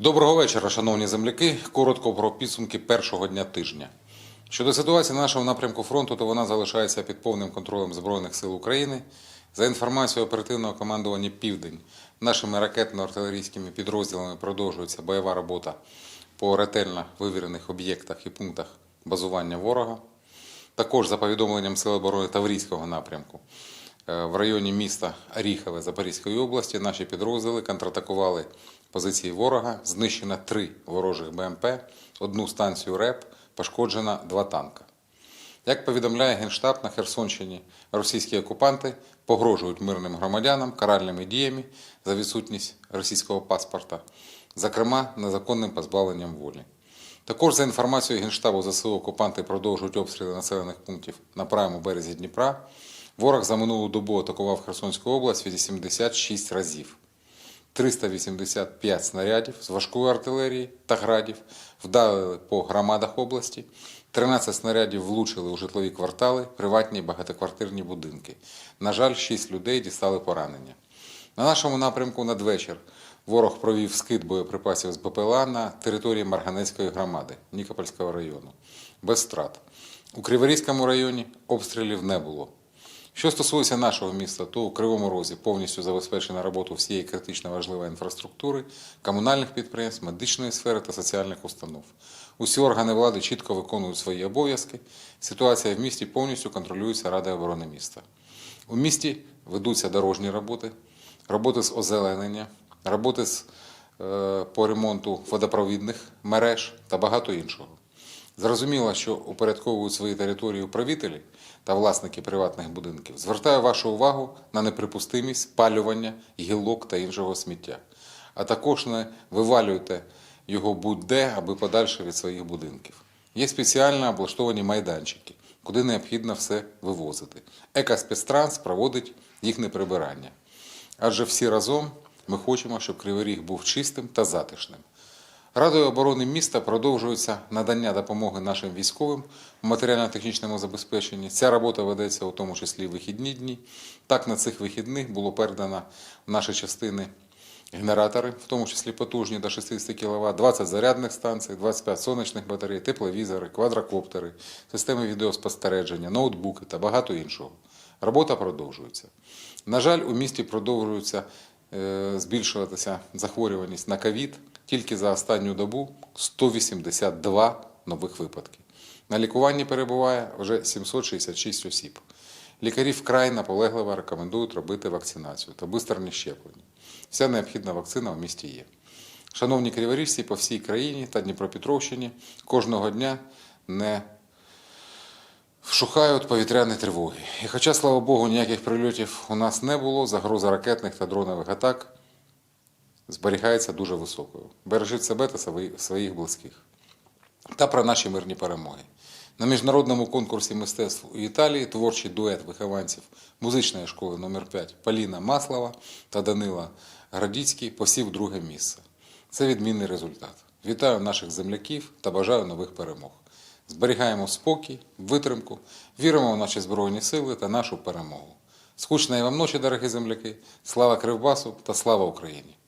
Доброго вечора, шановні земляки. Коротко про підсумки першого дня тижня. Щодо ситуації на нашому напрямку фронту, то вона залишається під повним контролем Збройних сил України. За інформацією оперативного командування Південь, нашими ракетно-артилерійськими підрозділами продовжується бойова робота по ретельно вивірених об'єктах і пунктах базування ворога. Також за повідомленням Сил оборони Таврійського напрямку е, в районі міста Оріхове Запорізької області наші підрозділи контратакували позиції ворога. Знищено три ворожих БМП, одну станцію РЕП, пошкоджено два танка. Як повідомляє Генштаб на Херсонщині, російські окупанти погрожують мирним громадянам каральними діями за відсутність російського паспорта, зокрема незаконним позбавленням волі. Також за інформацією Генштабу ЗСУ окупанти продовжують обстріли населених пунктів на правому березі Дніпра. Ворог за минулу добу атакував Херсонську область 86 разів. 385 снарядів з важкої артилерії та градів вдарили по громадах області. 13 снарядів влучили у житлові квартали, приватні багатоквартирні будинки. На жаль, 6 людей дістали поранення. На нашому напрямку надвечір ворог провів скид боєприпасів з БПЛА на території Марганецької громади Нікопольського району. Без втрат. У Криворізькому районі обстрілів не було. Що стосується нашого міста, то у Кривому Розі повністю забезпечена робота всієї критично важливої інфраструктури, комунальних підприємств, медичної сфери та соціальних установ. Усі органи влади чітко виконують свої обов'язки. Ситуація в місті повністю контролюється Радою оборони міста. У місті ведуться дорожні роботи, роботи з озеленення, роботи з, е, по ремонту водопровідних мереж та багато іншого. Зрозуміло, що упорядковують свої території управителі та власники приватних будинків. Звертаю вашу увагу на неприпустимість спалювання гілок та іншого сміття. А також не вивалюйте його будь-де, аби подальше від своїх будинків. Є спеціально облаштовані майданчики, куди необхідно все вивозити. Екоспецтранс проводить їхнє прибирання. Адже всі разом ми хочемо, щоб Кривий Ріг був чистим та затишним. Радою оборони міста продовжується надання допомоги нашим військовим у матеріально-технічному забезпеченні. Ця робота ведеться у тому числі в вихідні дні. Так, на цих вихідних було передано в наші частини генератори, в тому числі потужні до 60 кВт, 20 зарядних станцій, 25 сонячних батарей, тепловізори, квадрокоптери, системи відеоспостереження, ноутбуки та багато іншого. Робота продовжується. На жаль, у місті продовжується е, збільшуватися захворюваність на ковід. Тільки за останню добу 182 нових випадки. На лікуванні перебуває вже 766 осіб. Лікарі вкрай наполегливо рекомендують робити вакцинацію та бистерні щеплення. Вся необхідна вакцина в місті є. Шановні криворіжці по всій країні та Дніпропетровщині кожного дня не вшухають повітряні тривоги. І хоча, слава Богу, ніяких прильотів у нас не було, загроза ракетних та дронових атак зберігається дуже високою. Бережіть себе та своїх близьких. Та про наші мирні перемоги. На міжнародному конкурсі мистецтв у Італії творчий дует вихованців музичної школи номер 5 Поліна Маслова та Данила Градіцький посів друге місце. Це відмінний результат. Вітаю наших земляків та бажаю нових перемог. Зберігаємо спокій, витримку, віримо в наші Збройні сили та нашу перемогу. Скучної вам ночі, дорогі земляки! Слава Кривбасу та слава Україні!